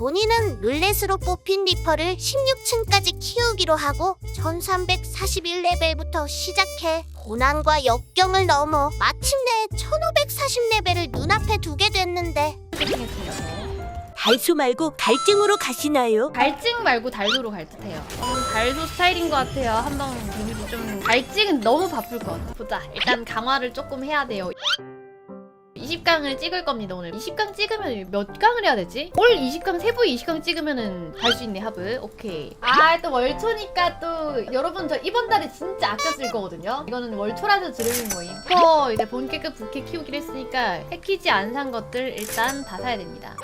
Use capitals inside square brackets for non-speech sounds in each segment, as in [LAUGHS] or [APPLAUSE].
조니는 룰렛으로 뽑힌 리퍼를 16층까지 키우기로 하고 1341레벨부터 시작해 고난과 역경을 넘어 마침내 1540레벨을 눈앞에 두게 됐는데 달수 말고 갈증으로 가시나요? 갈증 말고 달도로 갈 듯해요. 음, 달도 스타일인 것 같아요. 한번 좀 갈증은 너무 바쁠 것 같아. 보자. 일단 강화를 조금 해야 돼요. 20강을 찍을 겁니다 오늘 20강 찍으면 몇 강을 해야 되지? 올 20강 세부 20강 찍으면은 갈 수 있네 하브 오케이 아 또 월초니까 또 여러분 저 이번 달에 진짜 쓸 거거든요 이거는 월초라서 들으는 거임 또 이제 본격급 부캐 키우기로 했으니까 패키지 안 산 것들 일단 다 사야 됩니다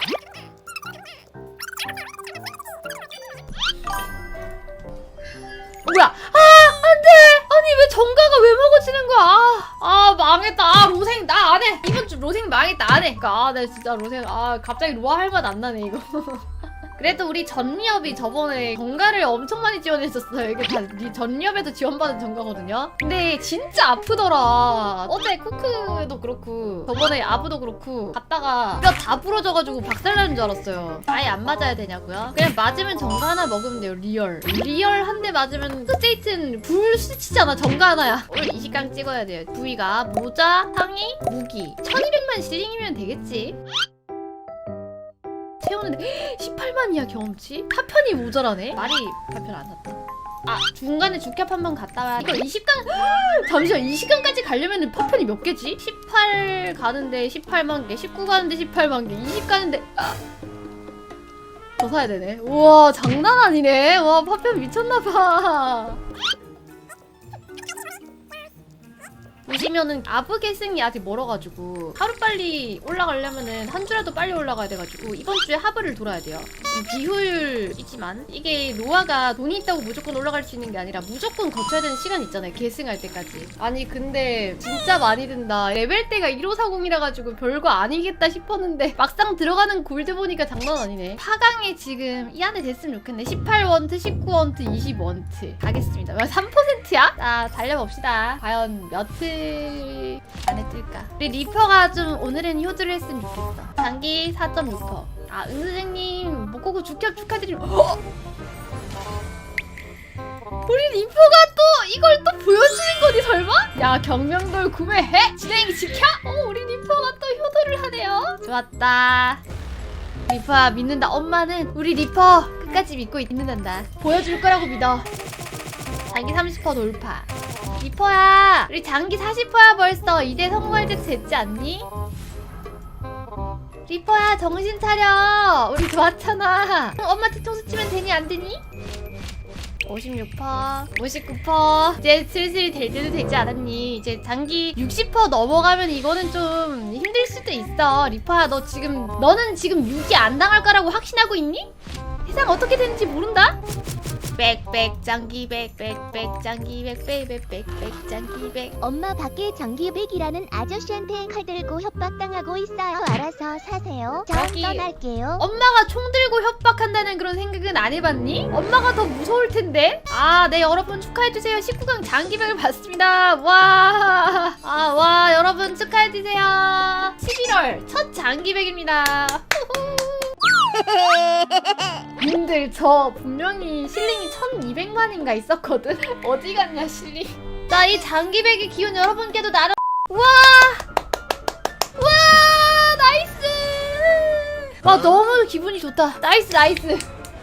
뭐야? 아, 안 돼! 아니, 왜 정가가 왜 먹어지는 거야? 아, 아 망했다. 아, 로생, 나 안 해. 로생 망했다. 안 해. 그니까, 아, 나 진짜 로생, 아, 갑자기 로아 할맛 안 나네, 이거. [LAUGHS] 그래도 우리 전리업이 저번에 정가를 엄청 많이 지원했었어요. 이게 다이 전리업에도 지원받은 정가거든요. 근데 진짜 아프더라. 어제 쿠크도 그렇고 저번에 아부도 그렇고 갔다가 뼈 다 부러져가지고 박살나는 줄 알았어요. 아예 안 맞아야 되냐고요? 그냥 맞으면 정가 하나 먹으면 돼요. 리얼. 리얼 한 대 맞으면 스테이트는 불 스치잖아. 정가 하나야. 오늘 20강 찍어야 돼요. 부위가 모자, 상의, 무기. 1200만 실링이면 되겠지. 채우는데 18만이야 [GASPS] 경험치? 파편이 모자라네? 말이 파편 안 샀다 아 중간에 주캡 한번 갔다 와 이거 20강 [GASPS] 잠시만 20강까지 가려면 파편이 몇 개지? 18 가는데 18만 개 19 가는데 18만 개 20 가는데 아. [GASPS] 더 사야 되네 우와 장난 아니네 와 파편 미쳤나봐 보시면은 아부 계승이 아직 멀어가지고 하루빨리 올라가려면은 한 주라도 빨리 올라가야 돼가지고 이번 주에 하브를 돌아야 돼요. 이 비효율이지만 이게 로아가 돈이 있다고 무조건 올라갈 수 있는 게 아니라 무조건 거쳐야 되는 시간 있잖아요. 계승할 때까지. 아니 근데 진짜 많이 든다. 레벨대가 1540이라 가지고 별거 아니겠다 싶었는데 막상 들어가는 골드 보니까 장난 아니네. 4강에 지금 이 안에 됐으면 좋겠네. 18원트 19원트 20원트. 가겠습니다. 3%야? 자 달려봅시다. 과연 몇트 안에 뜰까? 우리 리퍼가 좀 오늘은 효도를 했으면 좋겠어. 장기 4.6%. 아 응수생님 목고고 주캡 축하드립니다 어? 우리 리퍼가 또 이걸 또 보여주는 거니 설마? 야 경명돌 구매해? 진행 지켜? 어 우리 리퍼가 또 효도를 하네요. 좋았다. 리퍼야 믿는다. 엄마는 우리 리퍼 끝까지 믿고 있는단다. 보여줄 거라고 믿어. 장기 30% 돌파 리퍼야 우리 장기 40%야 벌써 이제 성공할 때 됐지 않니? 리퍼야 정신 차려 우리 좋았잖아 엄마 뒤통수 치면 되니 안 되니? 56%, 59% 이제 슬슬 될 때도 되지 않았니? 이제 장기 60% 넘어가면 이거는 좀 힘들 수도 있어. 리퍼야, 너 지금 너는 지금 6이 안 당할 거라고 확신하고 있니? 세상 어떻게 되는지 모른다. 빽빽 장기 빽빽빽 장기 빽빽빽빽 장기 빽 엄마 밖에 장기백이라는 아저씨한테 칼 들고 협박당하고 있어요. 알아서 사세요. 전 여기- 떠날게요. 엄마가 총 들고 협박한다는 그런 생각은 안 해봤니? 엄마가 더 무서울 텐데. 아, 네 여러분 축하해 주세요. 19강 장기백을 받습니다. 와, 아, 와 여러분 축하해 주세요. 11월 첫 장기백입니다. 님들 저 분명히 실링이 1200만인가 있었거든? [LAUGHS] 어디 갔냐 실링? 자이 장기백의 기운 여러분께도 나눠 와! 와 나이스! 와 너무 기분이 좋다. 나이스 나이스.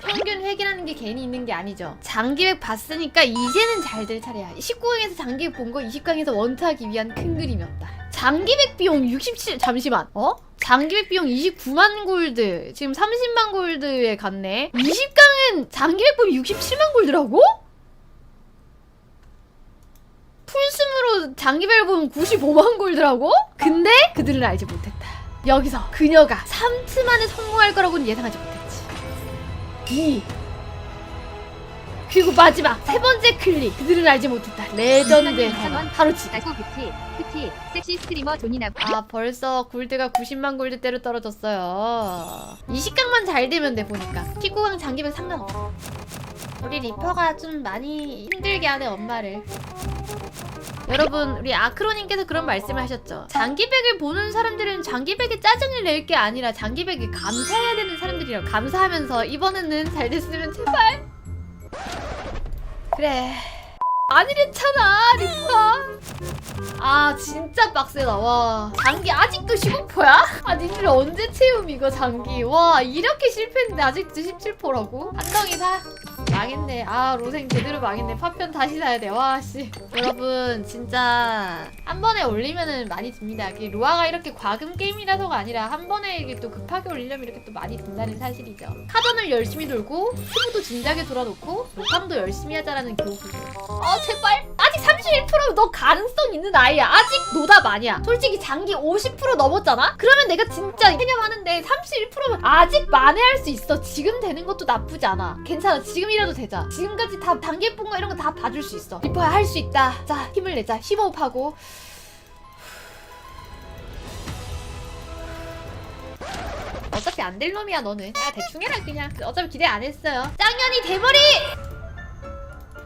평균 획이라는 게 괜히 있는 게 아니죠. 장기백 봤으니까 이제는 잘 될 차례야. 19강에서 장기백 본거 20강에서 원투하기 위한 큰 그림이었다. 장기백 비용 67 잠시만. 어? 장기백 비용 29만 골드 지금 30만 골드에 갔네 20강은 장기백 비용 67만 골드라고? 풀스으로 장기백을 보면 95만 골드라고? 근데 그들은 알지 못했다 여기서 그녀가 3트 만에 성공할 거라고는 예상하지 못했지 2 그리고 마지막 세 번째 클릭. 그들은 알지 못했다. 레전드의 선언 하루치 나고 뷰티, 큐티, 섹시 스트리머 존이나 아 벌써 골드가 90만 골드대로 떨어졌어요. 20강만 잘 되면 돼 보니까. 19강 장기백 상관없어. 우리 리퍼가 좀 많이 힘들게 하네 엄마를. 여러분 우리 아크로님께서 그런 말씀을 하셨죠. 장기백을 보는 사람들은 장기백에 짜증을 낼 게 아니라 장기백에 감사해야 되는 사람들이라고 감사하면서 이번에는 잘 됐으면 제발 그래. 아니랬잖아 리파 아 진짜 빡세다. 와 장기 아직도 15%야? 아 니들 언제 채움 이거 장기? 와 이렇게 실패했는데 아직도 17%라고? 한덩이 사 망했네. 아 로생 제대로 망했네. 파편 다시 사야 돼 와 씨. 여러분 진짜 한 번에 올리면은 많이 듭니다. 로아가 이렇게 과금 게임이라서가 아니라 한 번에 이게 또 급하게 올리려면 이렇게 또 많이 든다는 사실이죠. 카전을 열심히 돌고 큐브도 진작에 돌아놓고 로팡도 열심히 하자라는 교훈. 아 제발. 아직 31%너 가능성 있는 아이야. 아직 노답 아니야. 솔직히 장기 50% 넘었잖아? 그러면 내가 진짜 개념하는데 31%면 아직 만회할 수 있어. 지금 되는 것도 나쁘지 않아. 괜찮아. 지금이라도 되자. 지금까지 다 단계 뽕거 이런 거 다 봐줄 수 있어. 리퍼야 할 수 있다. 자 힘을 내자. 심호흡하고. 어차피 안 될 놈이야 너는. 야 대충 해라 그냥. 어차피 기대 안 했어요. 짱년이 대머리!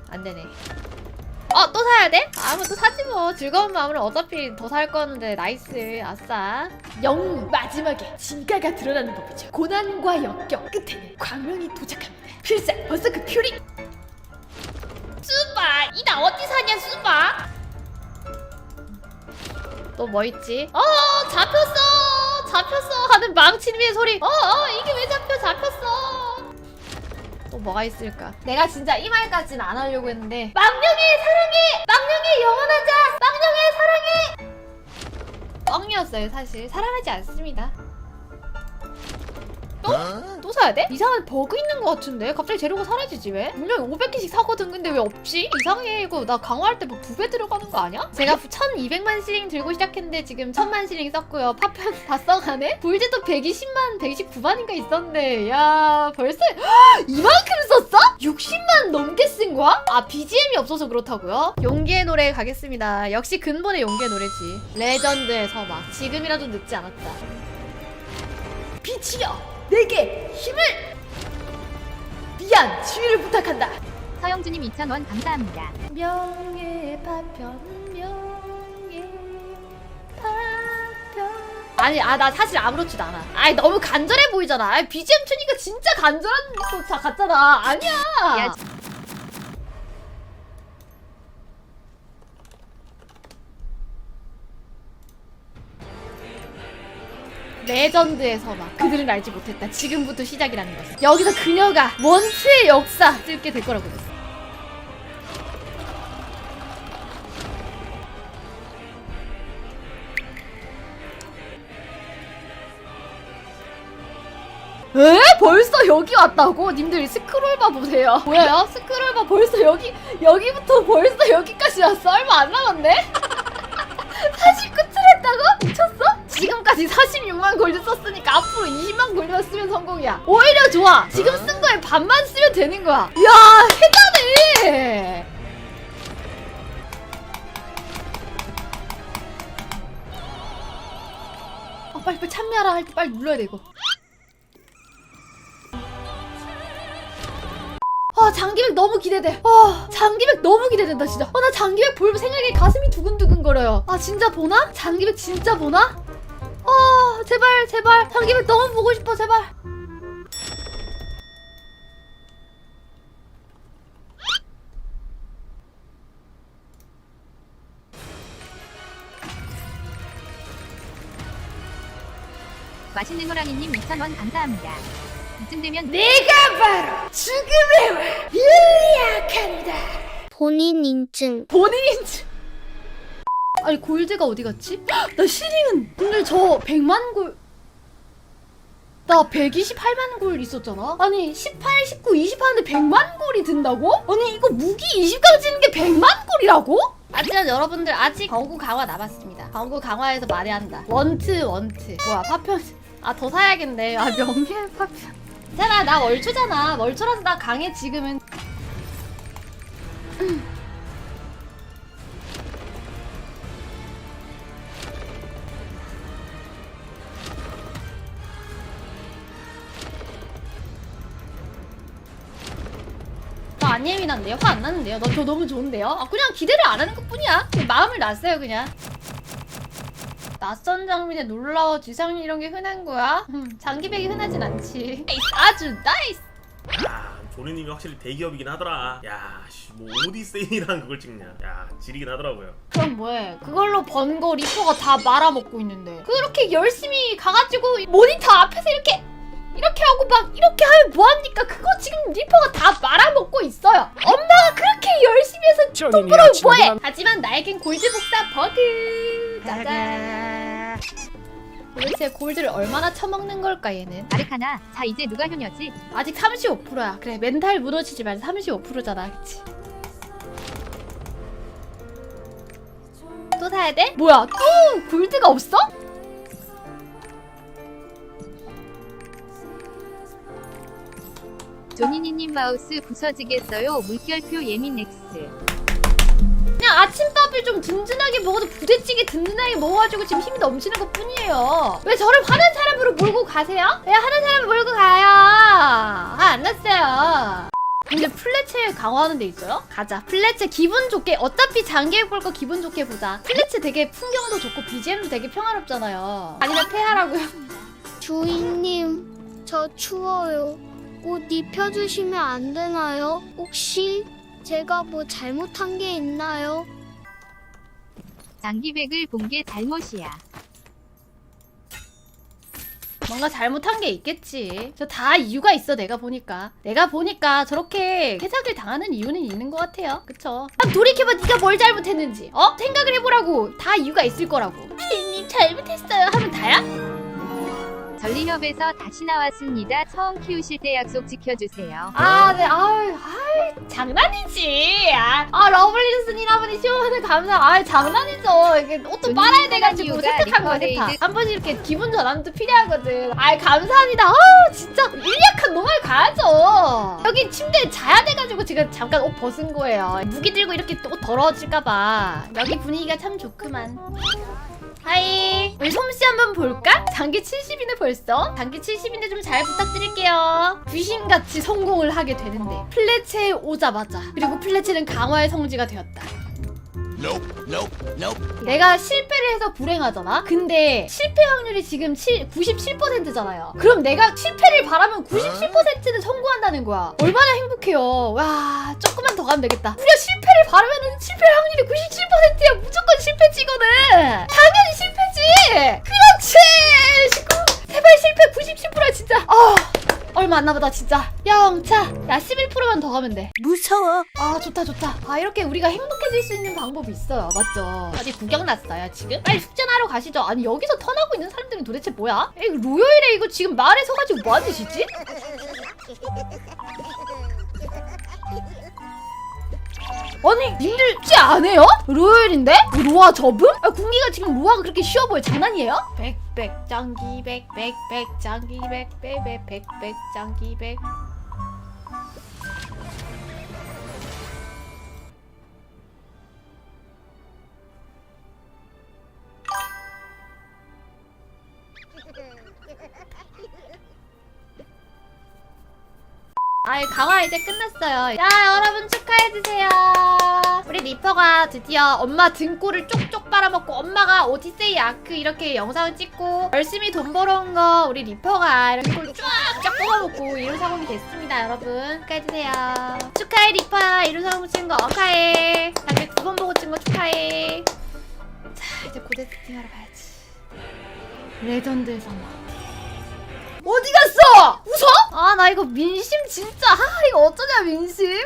안 되네 어, 또 사야 돼? 아, 뭐또 사지 뭐. 즐거운 마음으로 어차피 더 살 거는데 나이스. 아싸. 영웅 마지막에 진가가 드러나는 법이죠. 고난과 역경 끝에는 광명이 도착합니다. 필살 벌써 그 퓨리. 수바, 이 나 어디 사냐 수바? 또 뭐 있지? 어, 잡혔어, 잡혔어 하는 망치님의 소리. 어, 어, 이게 왜 잡혀? 잡혔어. 또 뭐가 있을까? 내가 진짜 이 말까지는 안 하려고 했는데 망령의 사랑해! 망령의 영원하자! 망령의 사랑해! 뻥이었어요 사실 사랑하지 않습니다 또? 또 사야 돼? 이상한 버그 있는 것 같은데? 갑자기 재료가 사라지지 왜? 분명히 500개씩 사거든 근데 왜 없지? 이상해 이거 나 강화할 때뭐 부배 들어가는 거 아니야? 제가 1200만 실링 들고 시작했는데 지금 1000만 실링 썼고요 파편 [LAUGHS] 다 써가네? 불제도 120만 129만인가 있었네 야 벌써 [GASPS] 이만큼 썼어? 60만 넘게 쓴 거야? 아 BGM이 없어서 그렇다고요? 용기의 노래 가겠습니다 역시 근본의 용기의 노래지 레전드의 서막 지금이라도 늦지 않았다 빛이여 내게 힘을! 미안 지휘를 부탁한다. 서영주님 2,000원 감사합니다. 명예 파편 명예 파편. 아니 아 나 사실 아무렇지도 않아. 아이 너무 간절해 보이잖아. 아이 BGM 트니까 진짜 간절한 거다 같잖아. 아니야. 야, 레전드의 서막 그들은 알지 못했다 지금부터 시작이라는 것을 여기서 그녀가 원트의 역사 쓸게 될 거라고 그랬어 에? 벌써 여기 왔다고? 님들 스크롤바 보세요 뭐예요? 스크롤바 벌써 여기 여기부터 벌써 여기까지 왔어 얼마 안 남았네? 지금까지 46만 골드 썼으니까 앞으로 20만 골드만 쓰면 성공이야 오히려 좋아 지금 쓴 거에 반만 쓰면 되는 거야 야 해다네 아 빨리 빨리 참여하라 할 때 빨리 눌러야 돼 이거 아 장기백 너무 기대돼. 아 장기백 너무 기대된다 진짜. 아 나 장기백 볼 생각에 가슴이 두근두근 거려요. 아 진짜 보나? 장기백 진짜 보나? 아 제발 제발 장기백 너무 보고 싶어 제발. 맛있는 호랑이님 2,000원 감사합니다. 이쯤 되면 내가 바로 죽음의 월 율리아칸이다. 본인 인증. 본인 인증. 아니 골드가 어디 갔지? 헉, 나 시링은 근데 저 100만 골. 나 128만 골 있었잖아? 아니 18, 19, 20 하는데 100만 골이 든다고? 아니 이거 무기 20까지 지는 게 100만 골이라고? 하지만 여러분들 아직 광고 강화 남았습니다 광고 강화해서 만회한다 원트 원트 뭐야 파편 아 더 사야겠네 아 명예 파편 [LAUGHS] 괜찮아 나 월초잖아 월초라서 나 강해 지금은 안 예민한데요? 화 안 나는데요? 너 저 너무 좋은데요? 아, 그냥 기대를 안 하는 것 뿐이야. 마음을 놨어요, 그냥. 낯선 장면에 놀라워 지상이 이런 게 흔한 거야? 음, 장기백이 흔하진 않지. 아주 나이스. 야, 조리님이 확실히 대기업이긴 하더라. 야, 씨, 뭐 오디세이라는 그걸 찍냐. 야, 지리긴 하더라고요. 그럼 뭐해? 그걸로 번 거 리퍼가 다 말아먹고 있는데 그렇게 열심히 가가지고 모니터 앞에서 이렇게 이렇게 하고 막 이렇게 하면 뭐합니까? 그거 지금 리퍼가 다 말아먹고 있어요. 엄마가 그렇게 열심히 해서 돈 벌어 뭐해? 하지만 나에겐 골드 복사 버그. 짜잔. 도대체 골드를 얼마나 처먹는 걸까 얘는? 아르카나. 자 이제 누가 효녀지? 아직 35%야. 그래 멘탈 무너지지 말고 35%잖아, 그치? 또 사야 돼? 뭐야? 또 골드가 없어? 조니니님 마우스 부서지겠어요. 물결표 예민 X. 그냥 아침밥을 좀 든든하게 먹어도 부대찌개 든든하게 먹어가지고 지금 힘이 넘치는 것 뿐이에요. 왜 저를 화난 사람으로 몰고 가세요? 왜 화난 사람을 몰고 가요? 화안 났어요. 근데 플래체 강화하는 데 있어요? 가자. 플래체 기분 좋게 어차피 장기에 볼거 기분 좋게 보자. 플래체 되게 풍경도 좋고 BGM도 되게 평화롭잖아요. 아니면 폐하라고요? 주인님, 저 추워요. 옷 입혀주시면 안 되나요? 혹시 제가 뭐 잘못한 게 있나요? 장기백을 본 게 잘못이야. 뭔가 잘못한 게 있겠지. 저 다 이유가 있어, 내가 보니까. 내가 보니까 저렇게 해석을 당하는 이유는 있는 것 같아요. 그쵸? 한번 돌이켜봐, 네가 뭘 잘못했는지. 어? 생각을 해보라고. 다 이유가 있을 거라고. 피디님 잘못했어요. 하면 다야? 전리협에서 다시 나왔습니다. 처음 키우실 때 약속 지켜주세요. 아, 네, 아유, 아유, 장난이지. 아, 아 러블리스님 아버님 시원하는 감사. 아, 장난이죠. 이게 옷도 빨아야 돼가지고 세탁한 거야. 세탁. 한 번씩 이렇게 기분 전환도 필요하거든. 아, 감사합니다. 아, 진짜 일약한 노말 가야죠. 여기 침대에 자야 돼가지고 제가 잠깐 옷 벗은 거예요. 무기 들고 이렇게 또옷 더러워질까봐. 여기 분위기가 참 좋구만. 하이. 우리 솜씨 한번 볼까? 장기 70이네 벌써? 장기 70인데 좀 잘 부탁드릴게요. 귀신같이 성공을 하게 되는데 플래체에 오자마자 그리고 플래체는 강화의 성지가 되었다 내가 실패를 해서 불행하잖아? 근데 실패 확률이 지금 7, 97%잖아요. 그럼 내가 실패를 바라면 97%는 성공한다는 거야. 얼마나 행복해요. 와 조금만 더 가면 되겠다. 무려 실패를 바라면 실패 확률이 97%야. 무조건 실패지 이거는 당연히 실패지. 그렇지. 제발 실패 97%야 진짜. 아 얼마 안 남았다 진짜. 영차! 야 11%만 더 가면 돼. 무서워. 아 좋다 좋다. 아 이렇게 우리가 행복해질 수 있는 방법이 있어요. 맞죠? 어디 구경 났어요 지금? 빨리 숙제나 하러 가시죠. 아니 여기서 턴하고 있는 사람들은 도대체 뭐야? 에이 로열에 이거 지금 말에 서가지고 뭐하는 짓이지? 아니 님들 숙제 안 해요? 로열인데? 로아 접음? 아 군기가 지금 로아가 그렇게 쉬워 보여? 장난이에요? 백 백 장기 백백백 장기 백백백 백백 장기 백 아이 강화 이제 끝났어요. 야 여러분 축하해주세요. 우리 리퍼가 드디어 엄마 등골을 쪽쪽 빨아먹고 엄마가 오디세이 아크 이렇게 영상을 찍고 열심히 돈 벌어온 거 우리 리퍼가 등골 쫙쫙 뽑아먹고 이런 상황이 됐습니다 여러분. 축하해주세요. 축하해 리퍼야 이런 상황 찍은 거 축하해. 단계 9번 보고 찍은 거 축하해. 자 이제 고대 세팅하러 가야지. 레전드 상황. 어디 갔어? 웃어? 아 나 이거 민심 진짜 아 이거 어쩌냐 민심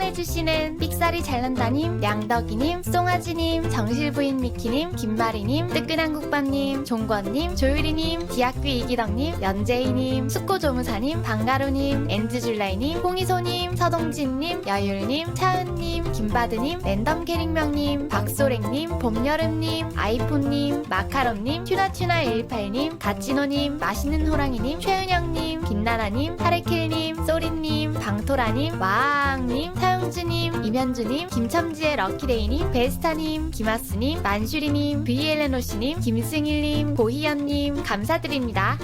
후원해주시는 삑사리 잘난다님, 양덕이님, 송아지님, 정실부인 미키님, 김마리님, 뜨끈한 국밥님, 종권님, 조유리님, 디학규 이기덕님, 연재희님, 숙고조무사님, 방가루님, 엔즈줄라이님, 홍이소님, 서동진님, 여율님, 차은님, 김바드님, 랜덤캐릭명님, 박소랭님, 봄여름님, 아이폰님, 마카롱님, 튜나튜나118님, 가치노님, 맛있는 호랑이님, 최은영님, 빛나나님, 하르킬님, 쏘리님, 방토라님, 와앙님, 사용주님, 이면주님, 김첨지의 럭키데이님, 베스타님, 김아스님, 만슈리님, 브이엘레노씨님, 김승일님, 고희연님 감사드립니다.